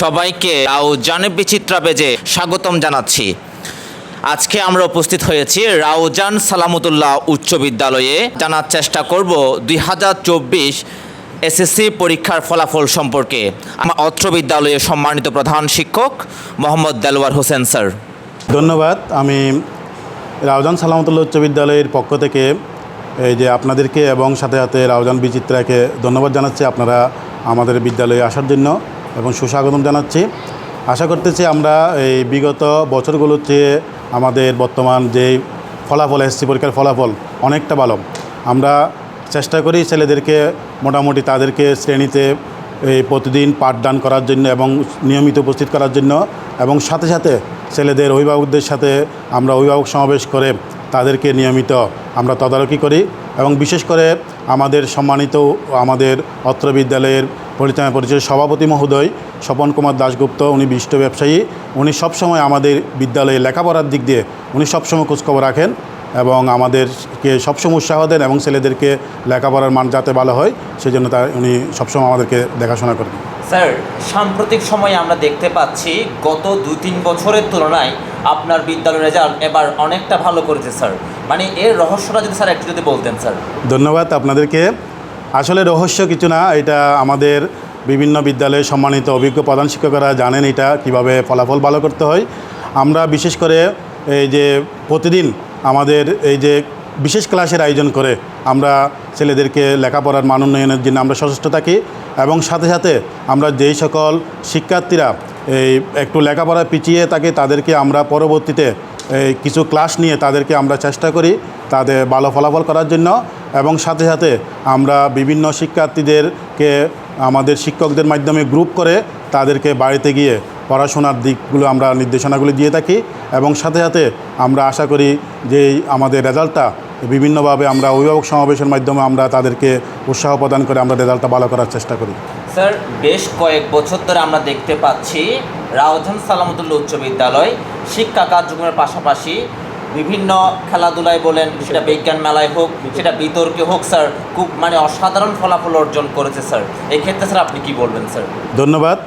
সবাইকে রাউজান বিচিত্রা বেজে স্বাগতম জানাচ্ছি। আজকে আমরা উপস্থিত হয়েছি রাউজান সালামতুল্লাহ উচ্চ বিদ্যালয়ে। জানার চেষ্টা করব দুই হাজার চব্বিশ এসএসসি পরীক্ষার ফলাফল সম্পর্কে। আমার অত্র বিদ্যালয়ের সম্মানিত প্রধান শিক্ষক মোহাম্মদ দেলওয়ার হোসেন স্যার। ধন্যবাদ। আমি রাউজান সালামতুল্লাহ উচ্চ বিদ্যালয়ের পক্ষ থেকে এই যে আপনাদেরকে এবং সাথে সাথে রাউজান বিচিত্রাকে ধন্যবাদ জানাচ্ছি আপনারা আমাদের বিদ্যালয়ে আসার জন্য। এবং সুস্বাগতম জানাচ্ছি। আশা করতেছি আমরা এই বিগত বছরগুলোর চেয়ে আমাদের বর্তমান যে ফলাফল এসসি পরীক্ষার ফলাফল অনেকটা ভালো। আমরা চেষ্টা করি ছেলেদেরকে মোটামুটি তাদেরকে শ্রেণীতে এই প্রতিদিন পাঠদান করার জন্য এবং নিয়মিত উপস্থিত করার জন্য এবং সাথে সাথে ছেলেদের অভিভাবকদের সাথে আমরা অভিভাবক সমাবেশ করে তাদেরকে নিয়মিত আমরা তদারকি করি। এবং বিশেষ করে আমাদের সম্মানিত আমাদের অত্র বিদ্যালয়ের পরিচালনা পরিচয় সভাপতি মহোদয় স্বপন কুমার দাশগুপ্ত, উনি বিশিষ্ট ব্যবসায়ী। উনি সবসময় আমাদের বিদ্যালয়ে লেখাপড়ার দিক দিয়ে উনি সবসময় খোঁজখবর রাখেন এবং আমাদেরকে সবসময় উৎসাহ দেন এবং ছেলেদেরকে লেখাপড়ার মান যাতে ভালো হয় সেই জন্য তা উনি সবসময় আমাদেরকে দেখাশোনা করেন। স্যার, সাম্প্রতিক সময়ে আমরা দেখতে পাচ্ছি গত দু তিন বছরের তুলনায় আপনার বিদ্যালয়ের রেজাল্ট এবার অনেকটা ভালো করেছে, স্যার। মানে এর রহস্যটা যদি স্যার একটু যদি বলতেন, স্যার। ধন্যবাদ আপনাদেরকে। আসলে রহস্য কিছু না, এটা আমাদের বিভিন্ন বিদ্যালয়ে সম্মানিত অভিজ্ঞ প্রধান শিক্ষকরা জানেন এটা, কীভাবে ফলাফল ভালো করতে হয়। আমরা বিশেষ করে এই যে প্রতিদিন আমাদের এই যে বিশেষ ক্লাসের আয়োজন করে আমরা ছেলেদেরকে লেখাপড়ার মান উন্নয়নের জন্য আমরা সচেষ্ট থাকি এবং সাথে সাথে আমরা যেই সকল শিক্ষার্থীরা এই একটু লেখাপড়া পিছিয়ে থাকে তাদেরকে আমরা পরবর্তীতে কিছু ক্লাস নিয়ে তাদেরকে আমরা চেষ্টা করি তাদের ভালো ফলাফল করার জন্য এবং সাথে সাথে আমরা বিভিন্ন শিক্ষার্থীদেরকে, আমাদের শিক্ষকদের মাধ্যমে গ্রুপ করে তাদেরকে বাড়িতে গিয়ে পড়াশোনার দিকগুলো আমরা নির্দেশনাগুলি দিয়ে থাকি এবং সাথে সাথে আমরা আশা করি যে আমাদের রেজাল্টটা বিভিন্নভাবে আমরা অভিভাবক সমাবেশের মাধ্যমে আমরা তাদেরকে উৎসাহ প্রদান করে আমরা রেজাল্টটা ভালো করার চেষ্টা করি। স্যার, বেশ কয়েক বছর ধরে আমরা দেখতে পাচ্ছি রাউজান সালামতুল্লাহ উচ্চ বিদ্যালয় শিক্ষা কার্যক্রমের পাশাপাশি বিভিন্ন খেলাধুলায় বলেন সেটা বিজ্ঞান মেলায় হোক সেটা বিতর্কে হোক স্যার খুব মানে অসাধারণ ফলাফল অর্জন করেছে স্যার। এক্ষেত্রে স্যার আপনি কি বলবেন স্যার? ধন্যবাদ।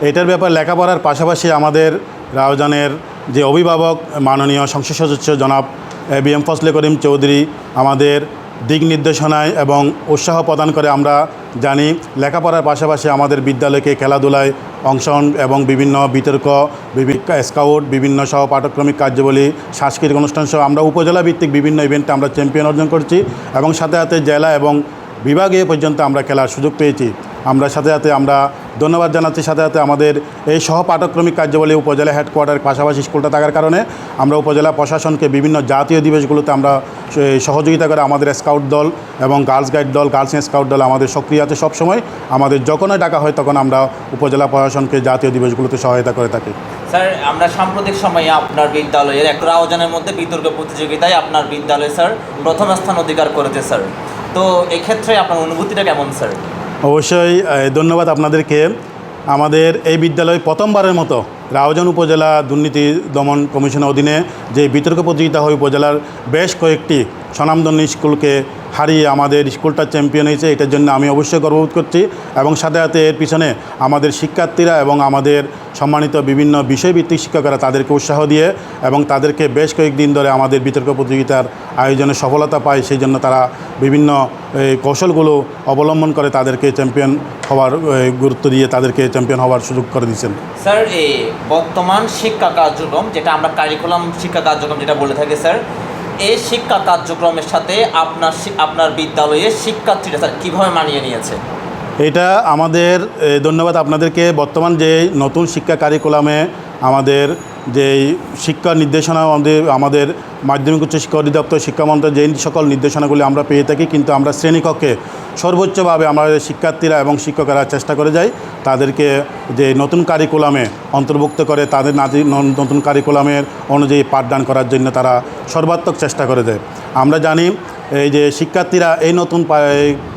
এটার ব্যাপার লেখাপড়ার পাশাপাশি আমাদের রাউজানের যে অভিভাবক মাননীয় সংসদ সদস্য জনাব A B M Fazle Karim Chowdhury আমাদের দিক নির্দেশনায় এবং উৎসাহ প্রদান করে আমরা জানি লেখাপড়ার পাশাপাশি আমাদের বিদ্যালয়কে খেলাধুলায় অংশগ্রহণ এবং বিভিন্ন বিতর্ক বিভিন্ন স্কাউট বিভিন্ন সহ পাঠক্রমিক কার্যাবলী, সাংস্কৃতিক অনুষ্ঠান সহ আমরা উপজেলা ভিত্তিক বিভিন্ন ইভেন্টে আমরা চ্যাম্পিয়ন অর্জন করছি এবং সাথে সাথে জেলা এবং বিভাগে পর্যন্ত আমরা খেলার সুযোগ পেয়েছি। আমরা সাথে সাথে আমরা ধন্যবাদ জানাচ্ছি, সাথে সাথে আমাদের এই সহ পাঠক্রমিক কার্যাবলী উপজেলা হেডকোয়ার্টার পাশাপাশি স্কুলটা থাকার কারণে আমরা উপজেলা প্রশাসনকে বিভিন্ন জাতীয় দিবসগুলোতে আমরা সহযোগিতা করে আমাদের স্কাউট দল এবং গার্লস গাইড দল গার্লস স্কাউট দল আমাদের সক্রিয় আছে সবসময়। আমাদের যখনই ডাকা হয় তখন আমরা উপজেলা প্রশাসনকে জাতীয় দিবসগুলোতে সহায়তা করে থাকি। স্যার, আমরা সাম্প্রতিক সময়ে আপনার বিদ্যালয়ের এক রাউজানের মধ্যে বিতর্ক প্রতিযোগিতায় আপনার বিদ্যালয় স্যার প্রথম স্থান অধিকার করেছে, স্যার। তো এক্ষেত্রে আপনার অনুভূতিটা কেমন, স্যার? অবশ্যই ধন্যবাদ আপনাদেরকে। আমাদের এই বিদ্যালয় প্রথমবারের মতো রাউজান উপজেলা দুর্নীতি দমন কমিশনের অধীনে যে বিতর্ক প্রতিযোগিতা হয় উপজেলার বেশ কয়েকটি স্বনামধন্য স্কুলকে হারিয়ে আমাদের স্কুলটা চ্যাম্পিয়ন হয়েছে, এটার জন্য আমি অবশ্যই গর্ববোধ করছি এবং সাথে সাথে এর পিছনে আমাদের শিক্ষার্থীরা এবং আমাদের সম্মানিত বিভিন্ন বিষয়ভিত্তিক শিক্ষকরা তাদেরকে উৎসাহ দিয়ে এবং তাদেরকে বেশ কয়েকদিন ধরে আমাদের বিতর্ক প্রতিযোগিতার আয়োজনে সফলতা পায়, সেই জন্য তারা বিভিন্ন কৌশলগুলো অবলম্বন করে তাদেরকে চ্যাম্পিয়ন হওয়ার গুরুত্ব দিয়ে তাদেরকে চ্যাম্পিয়ন হওয়ার সুযোগ করে দিচ্ছেন স্যার এই বর্তমান শিক্ষা কার্যক্রম, যেটা আমরা কারিকুলাম শিক্ষা কার্যক্রম যেটা বলে থাকি, স্যার এই শিক্ষা কার্যক্রমের সাথে আপনার আপনার বিদ্যালয়ের শিক্ষার্থীরা স্যার কীভাবে মানিয়ে নিয়েছে? এটা আমাদের ধন্যবাদ আপনাদেরকে। বর্তমান যে নতুন শিক্ষা কারিকুলামে আমাদের যেই শিক্ষা নির্দেশনা আমাদের আমাদের মাধ্যমিক উচ্চ শিক্ষা অধিদপ্তর শিক্ষামন্ত্রক যে সকল নির্দেশনাগুলি আমরা পেয়ে থাকি, কিন্তু আমরা শ্রেণীকক্ষে সর্বোচ্চভাবে আমাদের শিক্ষার্থীরা এবং শিক্ষকেরা চেষ্টা করে যাই তাদেরকে যে নতুন কারিকুলামে অন্তর্ভুক্ত করে, তাদের নতুন কারিকুলামের অনুযায়ী পাঠদান করার জন্য তারা সর্বাত্মক চেষ্টা করে দেয়। আমরা জানি, এই যে শিক্ষার্থীরা এই নতুন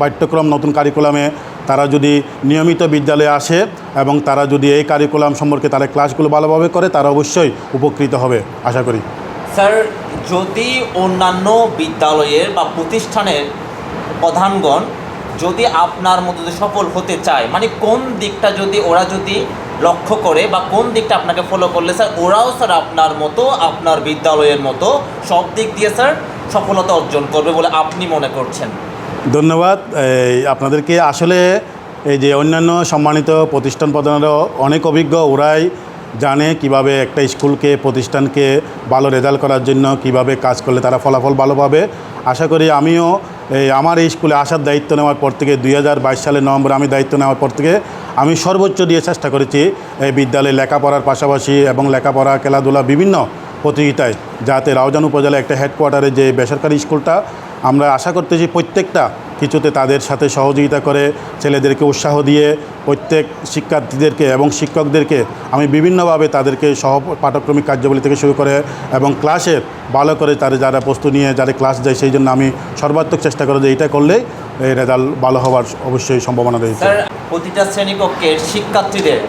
পাঠ্যক্রম, নতুন কারিকুলামে তারা যদি নিয়মিত বিদ্যালয়ে আসে এবং তারা যদি এই কারিকুলাম সম্পর্কে তারা ক্লাসগুলো ভালোভাবে করে, তারা অবশ্যই উপকৃত হবে, আশা করি। স্যার, যদি অন্যান্য বিদ্যালয়ের বা প্রতিষ্ঠানের প্রধানগণ যদি আপনার মতো সফল হতে চায় মানে কোন দিকটা যদি ওরা যদি লক্ষ্য করে বা কোন দিকটা আপনাকে ফলো করলে, স্যার, ওরাও স্যার আপনার মতো, আপনার বিদ্যালয়ের মতো সব দিক দিয়ে, স্যার, সফলতা অর্জন করবে বলে আপনি মনে করছেন? ধন্যবাদ। আপনাদেরকে আসলে এই যে অন্যান্য সম্মানিত প্রতিষ্ঠান প্রধানেরও অনেক অভিজ্ঞ, ওরাই জানে কীভাবে একটা স্কুলকে, প্রতিষ্ঠানকে ভালো রেজাল্ট করার জন্য কীভাবে কাজ করলে তারা ফলাফল ভালো পাবে। আশা করি আমিও এই আমার এই স্কুলে আসার দায়িত্ব নেওয়ার পর থেকে দুই সালের নভেম্বরে আমি দায়িত্ব নেওয়ার পর থেকে আমি সর্বোচ্চ দিয়ে চেষ্টা করেছি এই বিদ্যালয়ে লেখাপড়ার পাশাপাশি এবং লেখাপড়া, খেলাধুলা বিভিন্ন প্রতিযোগিতায়, যাতে রাউজান উপজেলা একটা হেডকোয়ার্টারে যে বেসরকারি স্কুলটা, আমরা আশা করতেছি প্রত্যেকটা কিছুতে তাদের সাথে সহযোগিতা করে, ছেলেদেরকে উৎসাহ দিয়ে প্রত্যেক শিক্ষার্থীদেরকে এবং শিক্ষকদেরকে আমি বিভিন্নভাবে তাদেরকে সহ পাঠক্রমিক কার্যাবলী থেকে শুরু করে এবং ক্লাসের ভালো করে তাদের যারা প্রস্তুত নিয়ে যারা ক্লাস যায় সেই জন্য আমি সর্বাত্মক চেষ্টা করে যে এটা করলে এই রেজাল্ট ভালো হওয়ার অবশ্যই সম্ভাবনা রয়েছে। প্রতিটা শ্রেণীকক্ষের শিক্ষার্থীদের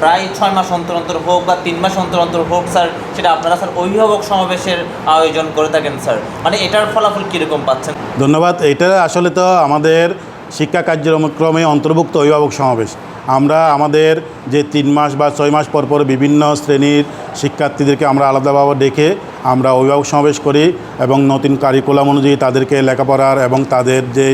প্রায় ছয় মাস অন্তর অন্তর হোক বা তিন মাস অন্তর অন্তর হোক, স্যার, সেটা আপনারা, স্যার, অভিভাবক সমাবেশের আয়োজন করে থাকেন, স্যার। মানে এটার ফলাফল কীরকম পাচ্ছেন? ধন্যবাদ। এটা আসলে তো আমাদের শিক্ষা কার্যক্রমে অন্তর্ভুক্ত অভিভাবক সমাবেশ। আমরা আমাদের যে তিন মাস বা ছয় মাস পর পর বিভিন্ন শ্রেণির শিক্ষার্থীদেরকে আমরা আলাদাভাবে ডেকে আমরা অভিভাবক সমাবেশ করি এবং নতুন কারিকুলাম অনুযায়ী তাদেরকে লেখাপড়ার এবং তাদের যে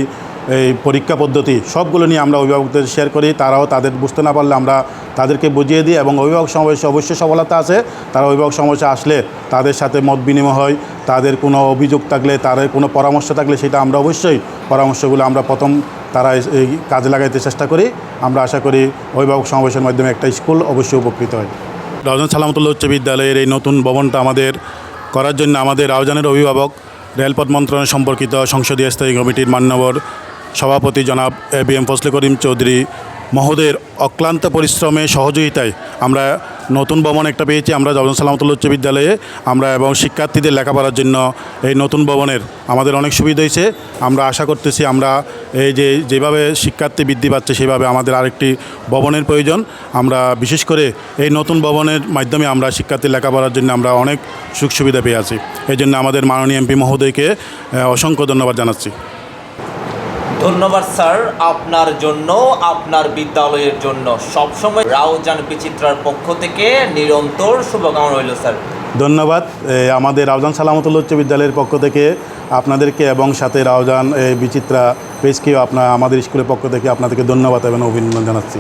এই পরীক্ষা পদ্ধতি, সবগুলো নিয়ে আমরা অভিভাবকদের শেয়ার করি। তারাও তাদের বুঝতে না পারলে আমরা তাদেরকে বুঝিয়ে দিই এবং অভিভাবক সমাবেশে অবশ্যই সফলতা আছে। তারা অভিভাবক সমাবেশে আসলে তাদের সাথে মত বিনিময় হয়, তাদের কোনো অভিযোগ থাকলে, তাদের কোনো পরামর্শ থাকলে সেটা আমরা অবশ্যই পরামর্শগুলো আমরা প্রথম তারা এই- কাজে লাগাইতে চেষ্টা করি। আমরা আশা করি অভিভাবক সমাবেশের মাধ্যমে একটা স্কুল অবশ্যই উপকৃত হয়। রাউজান সালামতুল্লাহ উচ্চ বিদ্যালয়ের এই নতুন ভবনটা আমাদের করার জন্য আমাদের রাউজানের অভিভাবক রেলপথ মন্ত্রণালয় সম্পর্কিত সংসদীয় স্থায়ী কমিটির মান্যবর সভাপতি জনাব A B M Fazle Karim Chowdhury, মহোদয়ের অক্লান্ত পরিশ্রমে সহযোগিতায় আমরা নতুন ভবন একটা পেয়েছি, আমরা জগন সালামতুল্লাহ উচ্চ বিদ্যালয়ে, আমরা এবং শিক্ষার্থীদের লেখাপড়ার জন্য এই নতুন ভবনের আমাদের অনেক সুবিধা হয়েছে। আমরা আশা করতেছি আমরা এই যে যেভাবে শিক্ষার্থী বৃদ্ধি পাচ্ছে, সেভাবে আমাদের আরেকটি ভবনের প্রয়োজন। আমরা বিশেষ করে এই নতুন ভবনের মাধ্যমে আমরা শিক্ষার্থী লেখাপড়ার জন্য আমরা অনেক সুখ সুবিধা পেয়ে আছি। এই জন্য আমাদের মাননীয় এমপি মহোদয়কে অসংখ্য ধন্যবাদ জানাচ্ছি। ধন্যবাদ, স্যার। আপনার জন্য, আপনার বিদ্যালয়ের জন্য। সবসময় রাউজান বিচিত্রার পক্ষ থেকে নিরন্তর শুভকামনা রইল, স্যার। ধন্যবাদ। আমাদের রাউজান সালামতুল্লা উচ্চ বিদ্যালয়ের পক্ষ থেকে আপনাদেরকে এবং সাথে রাউজান বিচিত্রা পেজকেও আপনার, আমাদের স্কুলের পক্ষ থেকে আপনাদেরকে ধন্যবাদ এবং অভিনন্দন জানাচ্ছি।